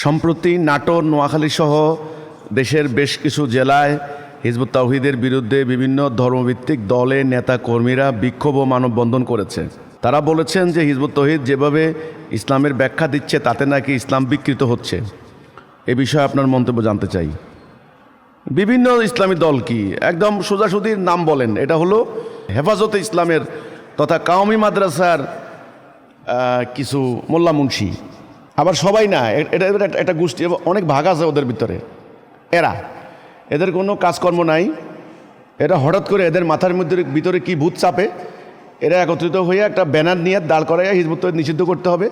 সম্প্রতি নাটোর, নোয়াখালী সহ দেশের বেশ কিছু জেলায় হিজবুত তাওহিদের বিরুদ্ধে বিভিন্ন ধর্মভিত্তিক দলের নেতা কর্মীরা বিক্ষোভ ও মানববন্ধন করেছে। তারা বলেছেন যে হিজবুত তহিদ যেভাবে ইসলামের ব্যাখ্যা দিচ্ছে, তাতে নাকি ইসলাম বিকৃত হচ্ছে। এ বিষয়ে আপনার মন্তব্য জানতে চাই। বিভিন্ন ইসলামী দল কি? একদম সোজাসুদির নাম বলেন। এটা হলো হেফাজতে ইসলামের তথা কাওমি মাদ্রাসার কিছু মোল্লা মুন্সি। আবার সবাই না এটা এটা একটা- গোষ্ঠী অনেক ভাগ আছে ওদের ভিতরে। এরা, এদের কোনো কাজকর্ম নাই। এরা হঠাৎ করে এদের মাথার মধ্যে ভিতরে কি ভূত চাপে, এরা একত্রিত হয়ে একটা ব্যানার নিয়ে দাঁড় করাইয়া হিজবুত নিষিদ্ধ করতে হবে,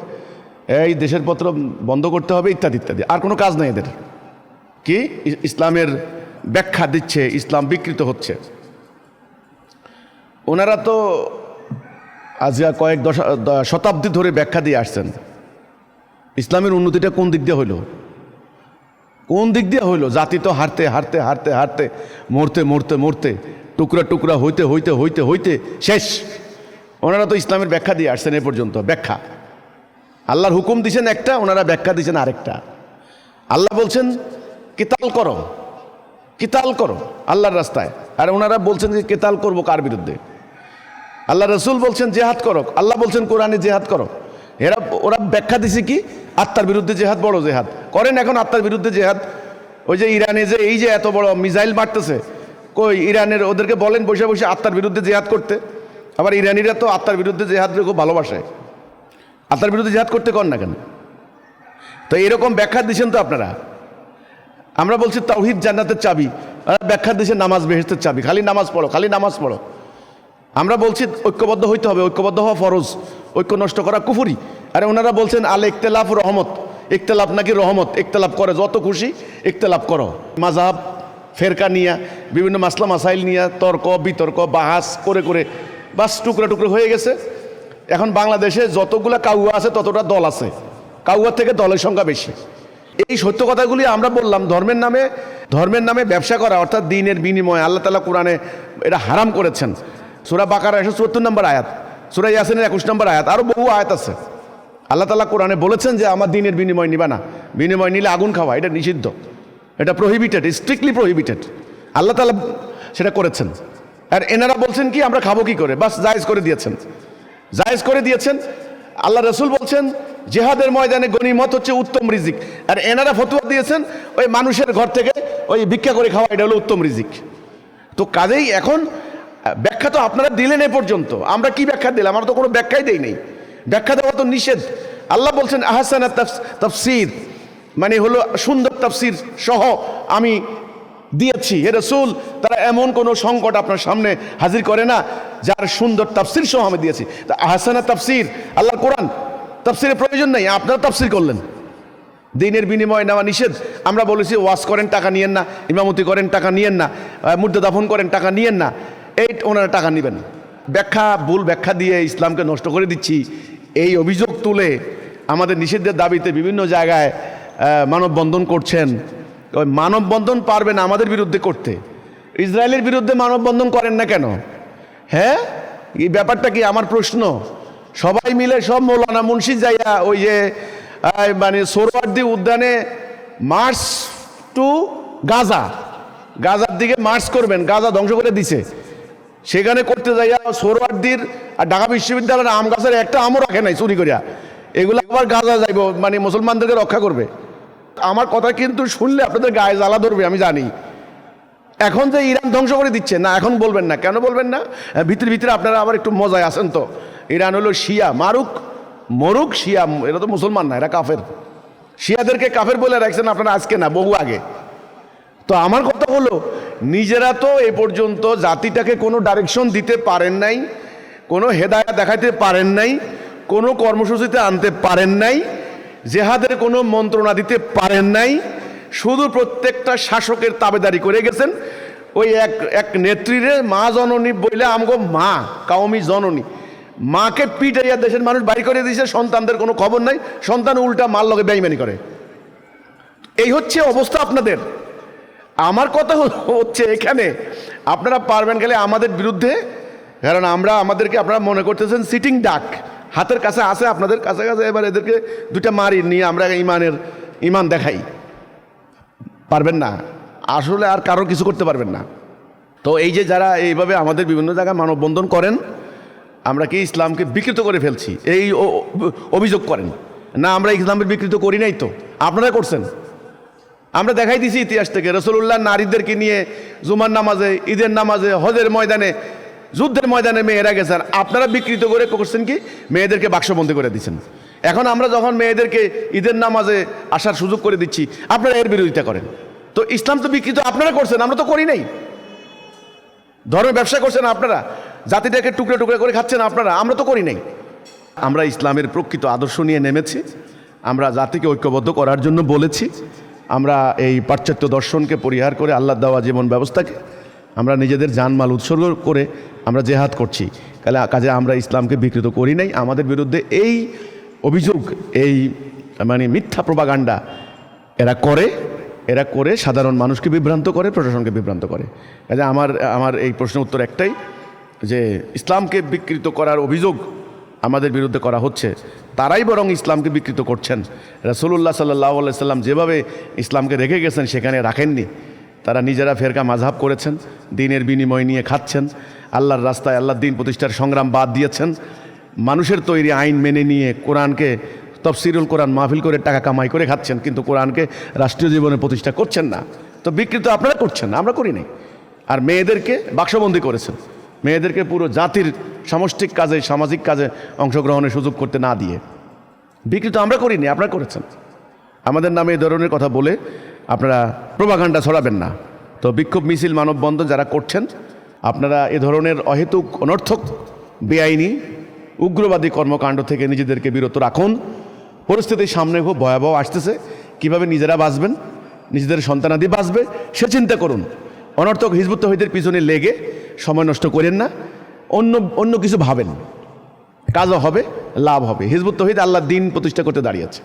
এই দেশের পত্র বন্ধ করতে হবে, ইত্যাদি ইত্যাদি। আর কোনো কাজ নাই এদের। কি? ইসলামের ব্যাখ্যা দিচ্ছে, ইসলাম বিকৃত হচ্ছে। ওনারা তো আজকে কয়েক দশ শতাব্দী ধরে ব্যাখ্যা দিয়ে আসছেন। ইসলামের উন্নতিটা কোন দিক দিয়ে হইল? কোন দিক দিয়ে হইল? জাতি তো হারতে হারতে হারতে হারতে, মরতে মরতে মরতে, টুকরা টুকরা, হইতে হইতে হইতে হইতে, শেষ। ওনারা তো ইসলামের ব্যাখ্যা দিয়ে আসছেন এ পর্যন্ত, ব্যাখ্যা। আল্লাহর হুকুম দিছেন একটা, ওনারা ব্যাখ্যা দিছেন আরেকটা। আল্লাহ বলছেন, কিতাল করো কিতাল করো আল্লাহর রাস্তায়। আর ওনারা বলছেন যে, কেতাল করব কার বিরুদ্ধে? আল্লাহ রসুল বলছেন, জেহাদ করো। আল্লাহ বলছেন, কোরআনে জেহাদ করো। এরা, ওরা ব্যাখ্যা দিছে কি? আত্মার বিরুদ্ধে জেহাদ বড় জেহাদ। করেন এখন আত্মার বিরুদ্ধে জেহাদ। ওই যে ইরানে যে এই যে এত বড় মিসাইল মারতেছে, কই ইরানের ওদেরকে বলেন বসে বসে আত্মার বিরুদ্ধে জেহাদ করতে। আবার ইরানিরা তো আত্মার বিরুদ্ধে জেহাদ খুব ভালোবাসে। আত্মার বিরুদ্ধে জেহাদ করতে কর না কেন? তো এরকম ব্যাখ্যা দিচ্ছেন তো আপনারা? আমরা বলছি তাওহিদ জান্নাতের চাবি ব্যাখ্যা দিচ্ছে নামাজ বেহেস্তের চাবি, খালি নামাজ পড়ো, খালি নামাজ পড়ো। আমরা বলছি ঐক্যবদ্ধ হইতে হবে, ঐক্যবদ্ধ হওয়া ফরজ, ঐক্য নষ্ট করা কুফুরি। আরে ওনারা বলছেন, আল ইকতেলাফ রহমত। ইকতেলাফ নাকি রহমত? ইকতেলাফ করে যত খুশি ইকতেলাফ করো। মাজাব ফেরকা নিয়া, বিভিন্ন মাসলা মাসাইল নিয়া, তর্ক, বিতর্ক, বাহাস করে করে, বাস টুকরা টুকরো হয়ে গেছে। এখন বাংলাদেশে যতগুলা কাউয়া আছে, ততটা দল আছে। কাউয়ার থেকে দলের সংখ্যা বেশি। এই সত্য কথাগুলি আমরা বললাম, ধর্মের নামে ধর্মের নামে ব্যবসা করা, অর্থাৎ দিনের বিনিময় আল্লাহ তালা কোরআনে এটা হারাম করেছেন। সুরা বাকার একশো চুয়াত্তর নম্বর আয়াত, সুরা ইয়াসিনের একুশ নম্বর আয়াত আরও বহু আয়াত আছে। আল্লাহ তালা কোরআনে বলেছেন যে আমার দিনের বিনিময় নিবা না। বিনিময় নিলে আগুন খাওয়া, এটা নিষিদ্ধ। এটা প্রহিবিটেড স্ট্রিক্টলি প্রহিবিটেড আল্লাহ তালা সেটা করেছেন। আর এনারা বলছেন কি, আমরা খাব কি করে? বাস জায়েজ করে দিয়েছেন। জায়েজ করে দিয়েছেন। আল্লাহ রসুল বলছেন, জেহাদের ময়দানে গনিমত হচ্ছে উত্তম রিজিক। আর এনারা ফতুয়া দিয়েছেন, ওই মানুষের ঘর থেকে ওই ভিক্ষা করে খাওয়া, এটা হলো উত্তম রিজিক। তো কাজেই এখন ব্যাখ্যা তো আপনারা দিলেন এ পর্যন্ত। আমরা কি ব্যাখ্যা দিলাম? আমরা তো কোনো ব্যাখ্যাই দেই নেই। ব্যাখ্যা দেওয়া তো নিষেধ। আল্লাহ বলছেন, আহসানা তাফস- তাফসির। মানে হলো সুন্দর তাফসির সহ আমি দিয়েছি। হে রসুল, তারা এমন কোনো সংকট আপনার সামনে হাজির করে না, যার সুন্দর তাফসির সহ আমি দিয়েছি। তা আহসানা তাফসির, আল্লাহর কোরআন, তাফসিরের প্রয়োজন নেই, আপনারা তাফসির করলেন। দিনের বিনিময়ে নেওয়া নিষেধ। আমরা বলেছি ওয়াশ করেন, টাকা নিয়েন না। ইমামতি করেন, টাকা নিয়েন না। মুদ্রা দাফন করেন, টাকা নিয়েন না। এই ওনারা টাকা নেবেন। ব্যাখ্যা, ভুল ব্যাখ্যা দিয়ে ইসলামকে নষ্ট করে দিচ্ছি। এই অভিযোগ তুলে আমাদের নিষিদ্ধের দাবিতে বিভিন্ন জায়গায় মানববন্ধন করছেন। ওই মানববন্ধন পারবেন আমাদের বিরুদ্ধে করতে। ইসরায়েলের বিরুদ্ধে মানববন্ধন করেন না কেন? হ্যাঁ? এই ব্যাপারটা কি আমার প্রশ্ন? সবাই মিলে সব মৌলানা মুন্সি যাইয়া ওই যে মানে সোরওয়ার্দি উদ্যানে মার্চ টু গাজা। গাজার দিকে মার্চ করবেন, গাজা ধ্বংস করে দিছে। সেখানে করতে যাইয়া সোরওয়ার্দির আর ঢাকা বিশ্ববিদ্যালয়ের আম গাছের একটা আমও রাখে নাই চুরি করিয়া। এগুলো আবার গাজা যাইব মানে মুসলমানদেরকে রক্ষা করবে। আমার কথা কিন্তু শুনলে আপনাদের গায়ে জ্বালা ধরবে, আমি জানি। এখন যে ইরান ধ্বংস করে দিচ্ছে, না, এখন বলবেন না। কেন বলবেন না? ভিতরে ভিতরে আপনারা আবার একটু মজায় আছেন তো। ইরান হলো শিয়া, মারুক, মরুক, শিয়া, এরা তো মুসলমান না, এরা কাফের। শিয়াদেরকে কাফের বলে রাখছেন আপনারা আজকে না, বহু আগে। তো আমার কথা হলো, নিজেরা তো এ পর্যন্ত জাতিটাকে কোনো ডাইরেকশন দিতে পারেন নাই, কোনো হেদায়া দেখাইতে পারেন নাই, কোনো কর্মসূচিতে আনতে পারেন নাই, জেহাদের কোনো মন্ত্রণা দিতে পারেন নাই, শুধু প্রত্যেকটা শাসকের তাবেদারি করে গেছেন। ওই এক এক নেত্রীরে মা জননী বইলে আমগো মা কাউমি জননী। মাকে পিটাইয়া দেশের মানুষ বাড়ি করে দিয়েছে সন্তানদের কোনো খবর নাই, সন্তান উল্টা মাল লগে বেইমানি করে। এই হচ্ছে অবস্থা আপনাদের। আমার কথা হচ্ছে এখানে, আপনারা পারবেন গেলে আমাদের বিরুদ্ধে, কারণ আমরা আমাদেরকে আপনারা মনে করতেছেন সিটিং ডাক হাতের কাছে আছে, আপনাদের কাছে কাছে এবার এদেরকে দুইটা মারি নিয়ে আমরা ইমানের, ইমান দেখাই। পারবেন না। আসলে আর কারও কিছু করতে পারবেন না। তো এই যে যারা এইভাবে আমাদের বিভিন্ন জায়গায় মানববন্ধন করেন, আমরা কি ইসলামকে বিকৃত করে ফেলছি? এই অভিযোগ করেন। না, আমরা ইসলামের বিকৃত করি নাই তো। আপনারা করছেন। আমরা দেখাই দিছি ইতিহাস থেকে রসুল্লাহ নারীদেরকে নিয়ে জুমার নামাজে, ঈদের নামাজে, হজের ময়দানে, যুদ্ধের ময়দানে মেয়েরা গেছেন আপনারা বিকৃত করে করছেন কি? মেয়েদেরকে বাক্সবন্দি করে দিচ্ছেন এখন আমরা যখন মেয়েদেরকে ঈদের নামাজে আসার সুযোগ করে দিচ্ছি, আপনারা এর বিরোধিতা করেন। তো ইসলাম তো বিকৃত, আপনারা করছেন, আমরা তো করি নাই। ধর্মের ব্যবসা করছেন আপনারা, জাতিটাকে টুকরো টুকরো করে খাচ্ছেন আপনারা, আমরা তো করি নাই। আমরা ইসলামের প্রকৃত আদর্শ নিয়ে নেমেছি, আমরা জাতিকে ঐক্যবদ্ধ করার জন্য বলেছি আমরা এই পাশ্চাত্য দর্শনকে পরিহার করে আল্লাহ দেওয়া জীবন ব্যবস্থাকে আমরা নিজেদের জানমাল উৎসর্গ করে আমরা জেহাদ করছি। কালে কাজে আমরা ইসলামকে বিকৃত করি নাই। আমাদের বিরুদ্ধে এই অভিযোগ, এই মানে মিথ্যা প্রবাগান্ডা এরা করে এরা করে সাধারণ মানুষকে বিভ্রান্ত করে, প্রশাসনকে বিভ্রান্ত করে। কাজে আমার আমার এই প্রশ্নের উত্তর একটাই, যে ইসলামকে বিকৃত করার অভিযোগ আমাদের বিরুদ্ধে করা হচ্ছে। তারাই বরং ইসলামকে বিকৃত করছেন। রসুল্লাহ সাল্লাহ সাল্লাম যেভাবে ইসলামকে রেখে গেছেন, সেখানে রাখেননি। তারা নিজেরা ফেরকা মাঝহাব করেছেন, দিনের বিনিময় নিয়ে খাচ্ছেন, আল্লাহর রাস্তায় আল্লাহর দিন প্রতিষ্ঠার সংগ্রাম বাদ দিয়েছেন। মানুষের তৈরি আইন মেনে নিয়ে কোরআনকে, তফসিরুল কোরআন মাহফিল করে টাকা কামাই করে খাচ্ছেন, কিন্তু কোরআনকে রাষ্ট্রীয় জীবনে প্রতিষ্ঠা করছেন না। তো বিকৃত আপনারা করছেন আমরা করি নাই। আর মেয়েদেরকে বাক্সবন্দি করেছেন। মেয়েদেরকে পুরো জাতির সামষ্টিক কাজে, সামাজিক কাজে অংশগ্রহণের সুযোগ করতে না দিয়ে। বিকৃত আমরা করিনি, আপনারা করেছেন। আমাদের নামে এই ধরনের কথা বলে আপনারা প্রভাকাণ্ডা ছড়াবেন না। তো বিক্ষোভ মিছিল, মানববন্ধন যারা করছেন, আপনারা এ ধরনের অহেতুক, অনর্থক, বেআইনি, উগ্রবাদী কর্মকাণ্ড থেকে নিজেদেরকে বিরত রাখুন। পরিস্থিতির সামনে খুব ভয়াবহ আসতেছে। কীভাবে নিজেরা বাঁচবেন, নিজেদের সন্তানাদি বাঁচবে, সে চিন্তা করুন। অনর্থক হিজবুত তহিদের পিছনে লেগে সময় নষ্ট করেন না। অন্য অন্য কিছু ভাবেন। কাজও হবে, লাভ হবে। হিজবুত তহিদ আল্লাহ দিন প্রতিষ্ঠা করতে দাঁড়িয়েছে